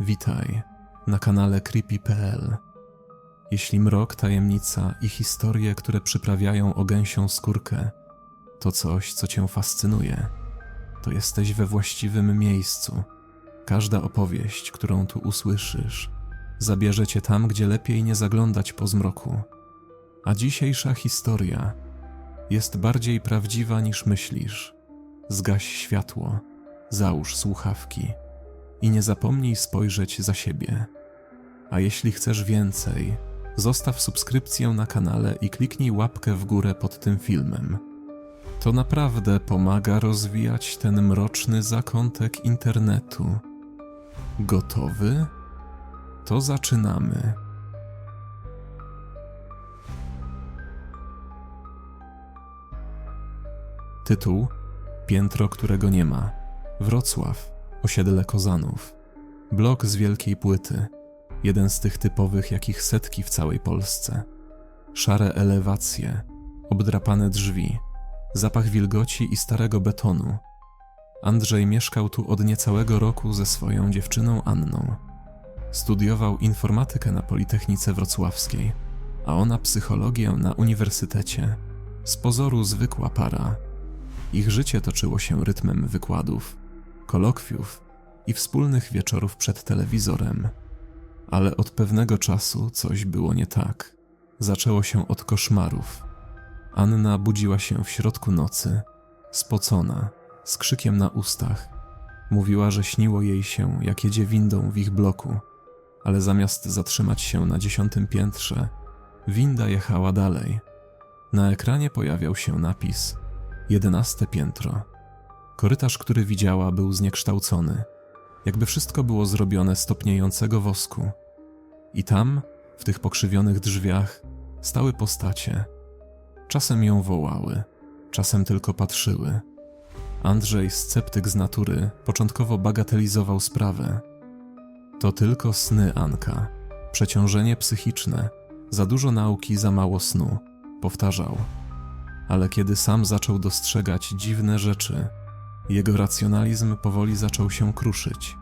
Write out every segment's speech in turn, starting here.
Witaj na kanale Creepy.pl. Jeśli mrok, tajemnica i historie, które przyprawiają o gęsią skórkę, to coś, co cię fascynuje, to jesteś we właściwym miejscu. Każda opowieść, którą tu usłyszysz, zabierze cię tam, gdzie lepiej nie zaglądać po zmroku. A dzisiejsza historia jest bardziej prawdziwa niż myślisz. Zgaś światło, załóż słuchawki i nie zapomnij spojrzeć za siebie. A jeśli chcesz więcej, zostaw subskrypcję na kanale i kliknij łapkę w górę pod tym filmem. To naprawdę pomaga rozwijać ten mroczny zakątek internetu. Gotowy? To zaczynamy. Tytuł: Piętro, którego nie ma. Wrocław, osiedle Kozanów. Blok z wielkiej płyty. Jeden z tych typowych, jakich setki w całej Polsce. Szare elewacje, obdrapane drzwi, zapach wilgoci i starego betonu. Andrzej mieszkał tu od niecałego roku ze swoją dziewczyną Anną. Studiował informatykę na Politechnice Wrocławskiej, a ona psychologię na uniwersytecie. Z pozoru zwykła para. Ich życie toczyło się rytmem wykładów, kolokwiów i wspólnych wieczorów przed telewizorem. Ale od pewnego czasu coś było nie tak. Zaczęło się od koszmarów. Anna budziła się w środku nocy, spocona, z krzykiem na ustach. Mówiła, że śniło jej się, jak jedzie windą w ich bloku, ale zamiast zatrzymać się na dziesiątym piętrze, winda jechała dalej. Na ekranie pojawiał się napis jedenaste piętro. Korytarz, który widziała, był zniekształcony, jakby wszystko było zrobione z topniejącego wosku. I tam, w tych pokrzywionych drzwiach, stały postacie. Czasem ją wołały, czasem tylko patrzyły. Andrzej, sceptyk z natury, początkowo bagatelizował sprawę. To tylko sny, Anka. Przeciążenie psychiczne, za dużo nauki, za mało snu, powtarzał. Ale kiedy sam zaczął dostrzegać dziwne rzeczy, jego racjonalizm powoli zaczął się kruszyć.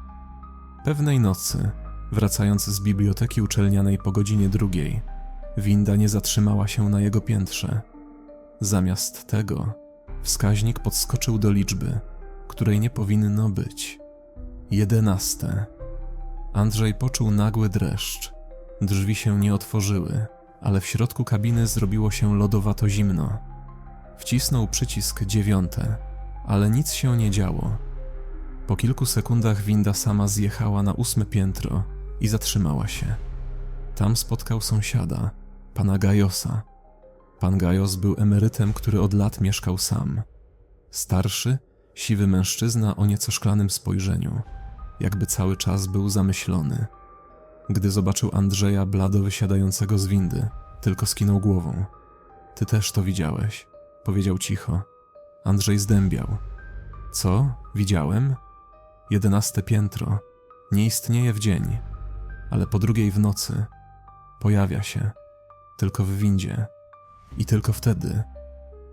Pewnej nocy, wracając z biblioteki uczelnianej po godzinie drugiej, winda nie zatrzymała się na jego piętrze. Zamiast tego, wskaźnik podskoczył do liczby, której nie powinno być. Jedenaste. Andrzej poczuł nagły dreszcz. Drzwi się nie otworzyły, ale w środku kabiny zrobiło się lodowato zimno. Wcisnął przycisk dziewiąte, ale nic się nie działo. Po kilku sekundach winda sama zjechała na ósme piętro i zatrzymała się. Tam spotkał sąsiada, pana Gajosa. Pan Gajos był emerytem, który od lat mieszkał sam. Starszy, siwy mężczyzna o nieco szklanym spojrzeniu, jakby cały czas był zamyślony. Gdy zobaczył Andrzeja blado wysiadającego z windy, tylko skinął głową. Ty też to widziałeś, powiedział cicho. Andrzej zdębiał. Co? Widziałem? Jedenaste piętro. Nie istnieje w dzień, ale po drugiej w nocy pojawia się. Tylko w windzie. I tylko wtedy.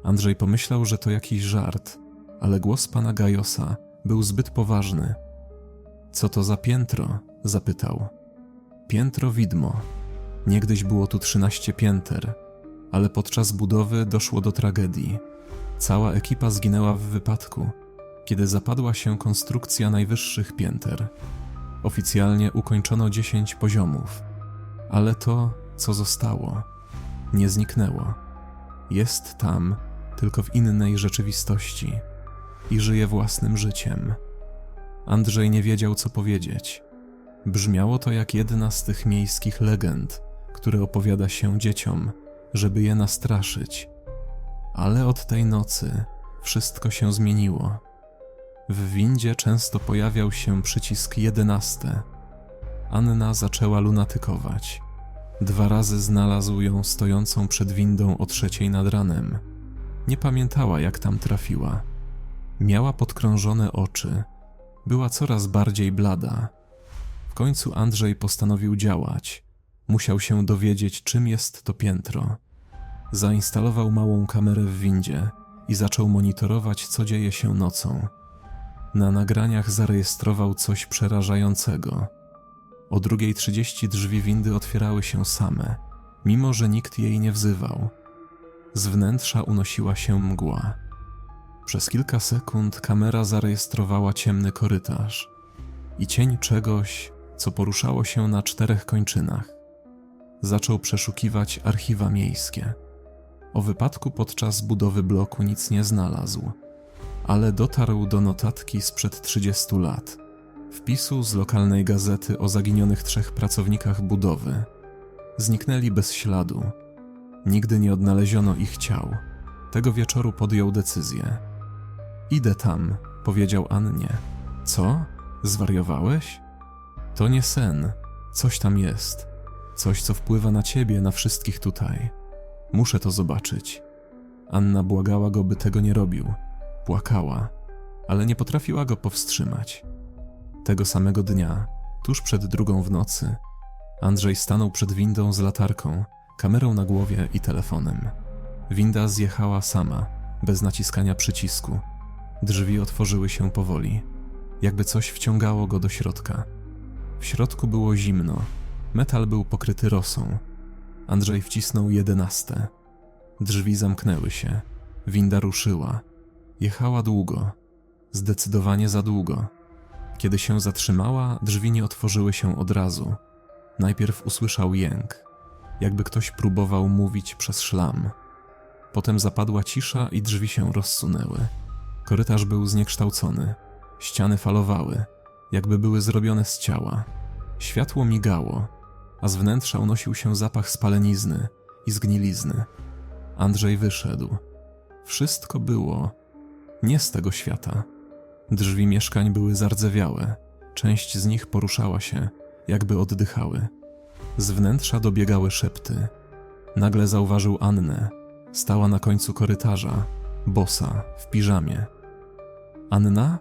Andrzej pomyślał, że to jakiś żart, ale głos pana Gajosa był zbyt poważny. Co to za piętro? zapytał. Piętro widmo. Niegdyś było tu trzynaście pięter, ale podczas budowy doszło do tragedii. Cała ekipa zginęła w wypadku, kiedy zapadła się konstrukcja najwyższych pięter. Oficjalnie ukończono 10 poziomów, ale to, co zostało, nie zniknęło. Jest tam, tylko w innej rzeczywistości i żyje własnym życiem. Andrzej nie wiedział, co powiedzieć. Brzmiało to jak jedna z tych miejskich legend, które opowiada się dzieciom, żeby je nastraszyć. Ale od tej nocy wszystko się zmieniło. W windzie często pojawiał się przycisk jedenaste. Anna zaczęła lunatykować. Dwa razy znalazł ją stojącą przed windą o trzeciej nad ranem. Nie pamiętała, jak tam trafiła. Miała podkrążone oczy. Była coraz bardziej blada. W końcu Andrzej postanowił działać. Musiał się dowiedzieć, czym jest to piętro. Zainstalował małą kamerę w windzie i zaczął monitorować, co dzieje się nocą. Na nagraniach zarejestrował coś przerażającego. O drugiej trzydzieści drzwi windy otwierały się same, mimo że nikt jej nie wzywał. Z wnętrza unosiła się mgła. Przez kilka sekund kamera zarejestrowała ciemny korytarz i cień czegoś, co poruszało się na czterech kończynach. Zaczął przeszukiwać archiwa miejskie. O wypadku podczas budowy bloku nic nie znalazł, ale dotarł do notatki sprzed 30 lat, wpisu z lokalnej gazety o zaginionych trzech pracownikach budowy. Zniknęli bez śladu. Nigdy nie odnaleziono ich ciał. Tego wieczoru podjął decyzję. Idę tam, powiedział Annie. Co? Zwariowałeś? To nie sen. Coś tam jest. Coś, co wpływa na ciebie, na wszystkich tutaj. Muszę to zobaczyć. Anna błagała go, by tego nie robił. Płakała, ale nie potrafiła go powstrzymać. Tego samego dnia, tuż przed drugą w nocy, Andrzej stanął przed windą z latarką, kamerą na głowie i telefonem. Winda zjechała sama, bez naciskania przycisku. Drzwi otworzyły się powoli, jakby coś wciągało go do środka. W środku było zimno, metal był pokryty rosą. Andrzej wcisnął jedenaste. Drzwi zamknęły się, winda ruszyła. Jechała długo, zdecydowanie za długo. Kiedy się zatrzymała, drzwi nie otworzyły się od razu. Najpierw usłyszał jęk, jakby ktoś próbował mówić przez szlam. Potem zapadła cisza i drzwi się rozsunęły. Korytarz był zniekształcony, ściany falowały, jakby były zrobione z ciała. Światło migało, a z wnętrza unosił się zapach spalenizny i zgnilizny. Andrzej wyszedł. Wszystko było nie z tego świata. Drzwi mieszkań były zardzewiałe, część z nich poruszała się, jakby oddychały. Z wnętrza dobiegały szepty. Nagle zauważył Annę. Stała na końcu korytarza, bosa, w piżamie. Anna?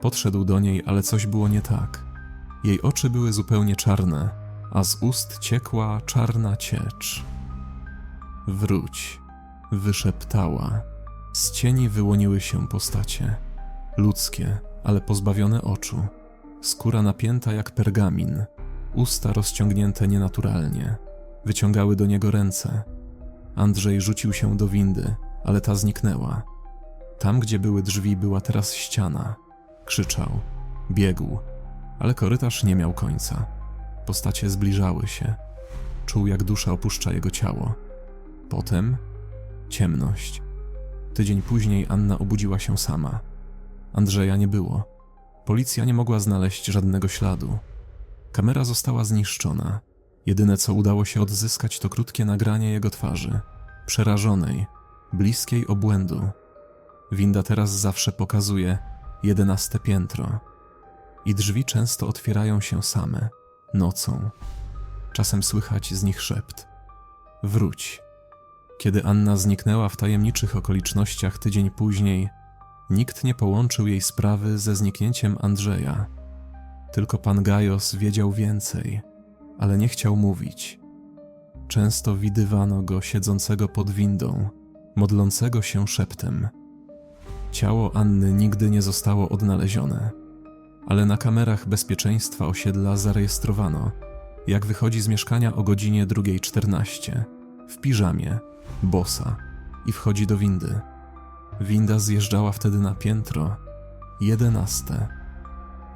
Podszedł do niej, ale coś było nie tak. Jej oczy były zupełnie czarne, a z ust ciekła czarna ciecz. Wróć, wyszeptała. Z cieni wyłoniły się postacie. Ludzkie, ale pozbawione oczu. Skóra napięta jak pergamin, usta rozciągnięte nienaturalnie. Wyciągały do niego ręce. Andrzej rzucił się do windy, ale ta zniknęła. Tam, gdzie były drzwi, była teraz ściana. Krzyczał, biegł, ale korytarz nie miał końca. Postacie zbliżały się. Czuł, jak dusza opuszcza jego ciało. Potem ciemność. Tydzień później Anna obudziła się sama. Andrzeja nie było. Policja nie mogła znaleźć żadnego śladu. Kamera została zniszczona. Jedyne co udało się odzyskać to krótkie nagranie jego twarzy, przerażonej, bliskiej obłędu. Winda teraz zawsze pokazuje jedenaste piętro. I drzwi często otwierają się same, nocą. Czasem słychać z nich szept. Wróć. Kiedy Anna zniknęła w tajemniczych okolicznościach tydzień później, nikt nie połączył jej sprawy ze zniknięciem Andrzeja. Tylko pan Gajos wiedział więcej, ale nie chciał mówić. Często widywano go siedzącego pod windą, modlącego się szeptem. Ciało Anny nigdy nie zostało odnalezione, ale na kamerach bezpieczeństwa osiedla zarejestrowano, jak wychodzi z mieszkania o godzinie 2.14 w piżamie bosa i wchodzi do windy. Winda zjeżdżała wtedy na piętro jedenaste.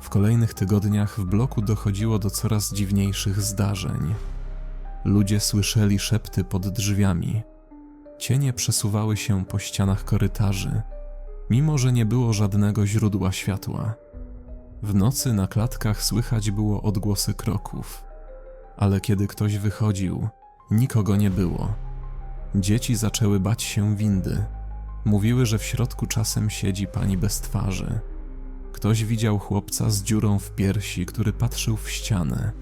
W kolejnych tygodniach w bloku dochodziło do coraz dziwniejszych zdarzeń. Ludzie słyszeli szepty pod drzwiami. Cienie przesuwały się po ścianach korytarzy, mimo że nie było żadnego źródła światła. W nocy na klatkach słychać było odgłosy kroków, ale kiedy ktoś wychodził, nikogo nie było. Dzieci zaczęły bać się windy. Mówiły, że w środku czasem siedzi pani bez twarzy. Ktoś widział chłopca z dziurą w piersi, który patrzył w ścianę.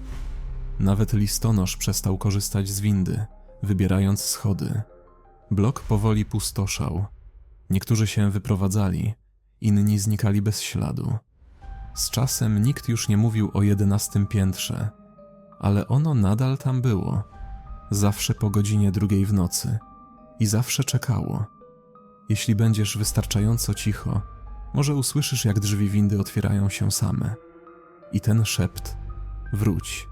Nawet listonosz przestał korzystać z windy, wybierając schody. Blok powoli pustoszał. Niektórzy się wyprowadzali, inni znikali bez śladu. Z czasem nikt już nie mówił o jedenastym piętrze, ale ono nadal tam było zawsze po godzinie drugiej w nocy i zawsze czekało. Jeśli będziesz wystarczająco cicho, może usłyszysz, jak drzwi windy otwierają się same. I ten szept Wróć.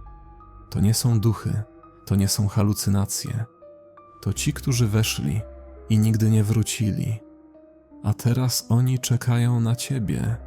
To nie są duchy, to nie są halucynacje. To ci, którzy weszli i nigdy nie wrócili. A teraz oni czekają na ciebie.